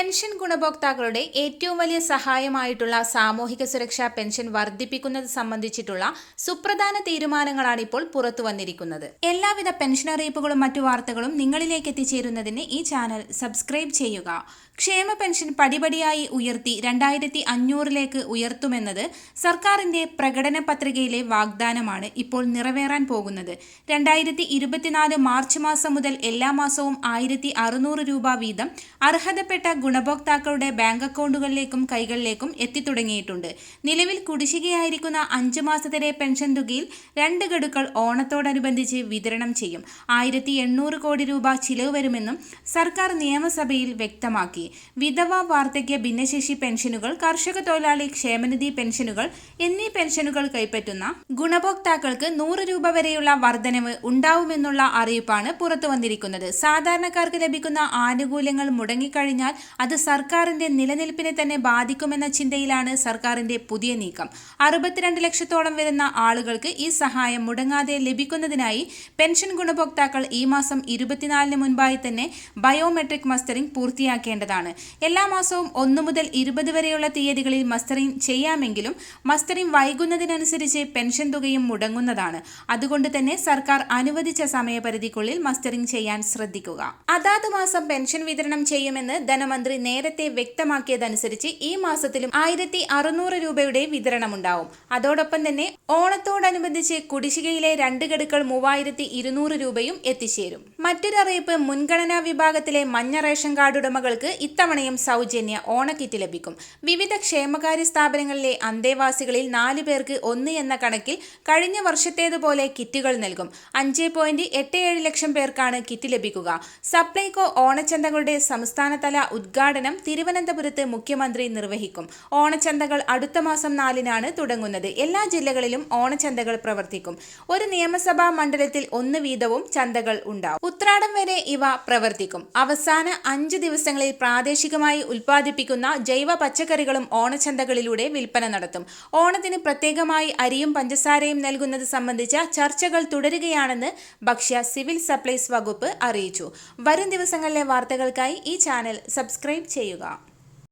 Pension ഗുണഭോക്താക്കളുടെ ഏറ്റവും വലിയ സഹായമായിട്ടുള്ള സാമൂഹിക സുരക്ഷാ പെൻഷൻ വർദ്ധിപ്പിക്കുന്നത് സംബന്ധിച്ചിട്ടുള്ള സുപ്രധാന തീരുമാനങ്ങളാണ് ഇപ്പോൾ പുറത്തു വന്നിരിക്കുന്നത്. എല്ലാവിധ പെൻഷൻ അറിയിപ്പുകളും മറ്റു വാർത്തകളും നിങ്ങളിലേക്ക് എത്തിച്ചേരുന്നതിന് ഈ ചാനൽ സബ്സ്ക്രൈബ് ചെയ്യുക. ക്ഷേമ പെൻഷൻ പടിപടിയായി ഉയർത്തി രണ്ടായിരത്തി അഞ്ഞൂറിലേക്ക് ഉയർത്തുമെന്നത് സർക്കാരിന്റെ പ്രകടന പത്രികയിലെ വാഗ്ദാനമാണ് ഇപ്പോൾ നിറവേറാൻ പോകുന്നത്. രണ്ടായിരത്തി ഇരുപത്തിനാല് മാർച്ച് മാസം മുതൽ എല്ലാ മാസവും ആയിരത്തി രൂപ വീതം അർഹതപ്പെട്ട ഗുണഭോക്താക്കളുടെ ബാങ്ക് അക്കൗണ്ടുകളിലേക്കും കൈകളിലേക്കും എത്തിത്തുടങ്ങിയിട്ടുണ്ട്. നിലവിൽ കുടിശ്ശികയായിരിക്കുന്ന അഞ്ച് മാസത്തിലെ പെൻഷൻ തുകയിൽ രണ്ട് ഗഡുക്കൾ ഓണത്തോടനുബന്ധിച്ച് വിതരണം ചെയ്യും. ആയിരത്തി കോടി രൂപ ചിലവ് വരുമെന്നും സർക്കാർ നിയമസഭയിൽ വ്യക്തമാക്കി. വിധവ വാർദ്ധക്യ ഭിന്നശേഷി പെൻഷനുകൾ കർഷക തൊഴിലാളി ക്ഷേമനിധി പെൻഷനുകൾ എന്നീ പെൻഷനുകൾ കൈപ്പറ്റുന്ന ഗുണഭോക്താക്കൾക്ക് നൂറ് രൂപ വരെയുള്ള വർധനവ് ഉണ്ടാവുമെന്നുള്ള അറിയിപ്പാണ് പുറത്തുവന്നിരിക്കുന്നത്. സാധാരണക്കാർക്ക് ലഭിക്കുന്ന ആനുകൂല്യങ്ങൾ മുടങ്ങിക്കഴിഞ്ഞാൽ അത് സർക്കാരിന്റെ നിലനിൽപ്പിനെ തന്നെ ബാധിക്കുമെന്ന ചിന്തയിലാണ് സർക്കാരിന്റെ പുതിയ നീക്കം. അറുപത്തിരണ്ട് ലക്ഷത്തോളം വരുന്ന ആളുകൾക്ക് ഈ സഹായം മുടങ്ങാതെ ലഭിക്കുന്നതിനായി പെൻഷൻ ഗുണഭോക്താക്കൾ ഈ മാസം ഇരുപത്തിനാലിന് മുൻപായി തന്നെ ബയോമെട്രിക് മസ്റ്ററിംഗ് പൂർത്തിയാക്കേണ്ടതാണ്. എല്ലാ മാസവും ഒന്ന് മുതൽ ഇരുപത് വരെയുള്ള തീയതികളിൽ മസ്റ്ററിംഗ് ചെയ്യാമെങ്കിലും മസ്റ്ററിംഗ് വൈകുന്നതിനനുസരിച്ച് പെൻഷൻ തുകയും മുടങ്ങുന്നതാണ്. അതുകൊണ്ട് തന്നെ സർക്കാർ അനുവദിച്ച സമയപരിധിക്കുള്ളിൽ മസ്റ്ററിംഗ് ചെയ്യാൻ ശ്രദ്ധിക്കുക. അതാത് മാസം പെൻഷൻ വിതരണം ചെയ്യുമെന്ന് ധനമന്ത്രി നേരത്തെ വ്യക്തമാക്കിയതനുസരിച്ച് ഈ മാസത്തിലും ആയിരത്തി അറുന്നൂറ് രൂപയുടെ വിതരണമുണ്ടാവും. അതോടൊപ്പം തന്നെ ഓണത്തോടനുബന്ധിച്ച് കുടിശ്ശികയിലെ രണ്ട് ഗഡുക്കൾ മൂവായിരത്തി ഇരുന്നൂറ് രൂപയും എത്തിച്ചേരും. മറ്റൊരറിയിപ്പ് മുൻഗണനാ വിഭാഗത്തിലെ മഞ്ഞ റേഷൻ കാർഡ് ഉടമകൾക്ക് ഇത്തവണയും സൗജന്യ ഓണക്കിറ്റ് ലഭിക്കും. വിവിധ ക്ഷേമകാര്യ സ്ഥാപനങ്ങളിലെ അന്തേവാസികളിൽ നാല് പേർക്ക് ഒന്ന് എന്ന കണക്കിൽ കഴിഞ്ഞ വർഷത്തേതുപോലെ കിറ്റുകൾ നൽകും. അഞ്ച് പോയിന്റ് എട്ട് ഏഴ് ലക്ഷം പേർക്കാണ് കിറ്റ് ലഭിക്കുക. സപ്ലൈകോ ഓണച്ചന്തകളുടെ സംസ്ഥാനതല ഉദ്ഘാടനം തിരുവനന്തപുരത്ത് മുഖ്യമന്ത്രി നിർവഹിക്കും. ഓണച്ചന്തകൾ അടുത്ത മാസം നാലിനാണ് തുടങ്ങുന്നത്. എല്ലാ ജില്ലകളിലും ഓണച്ചന്തകൾ പ്രവർത്തിക്കും. ഒരു നിയമസഭാ മണ്ഡലത്തിൽ ഒന്ന് വീതവും ചന്തകൾ ഉണ്ടാവും. ഉത്രാടം വരെ ഇവ പ്രവർത്തിക്കും. അവസാന അഞ്ച് ദിവസങ്ങളിൽ പ്രാദേശികമായി ഉൽപ്പാദിപ്പിക്കുന്ന ജൈവ പച്ചക്കറികളും ഓണച്ചന്തകളിലൂടെ വിൽപ്പന നടത്തും. ഓണത്തിന് പ്രത്യേകമായി അരിയും പഞ്ചസാരയും നൽകുന്നത് സംബന്ധിച്ച ചർച്ചകൾ തുടരുകയാണെന്ന് ഭക്ഷ്യ സിവിൽ സപ്ലൈസ് വകുപ്പ് അറിയിച്ചു. വരും ദിവസങ്ങളിലെ വാർത്തകൾക്കായി ഈ ചാനൽ സബ്സ്ക്രൈബ് ചെയ്യുക.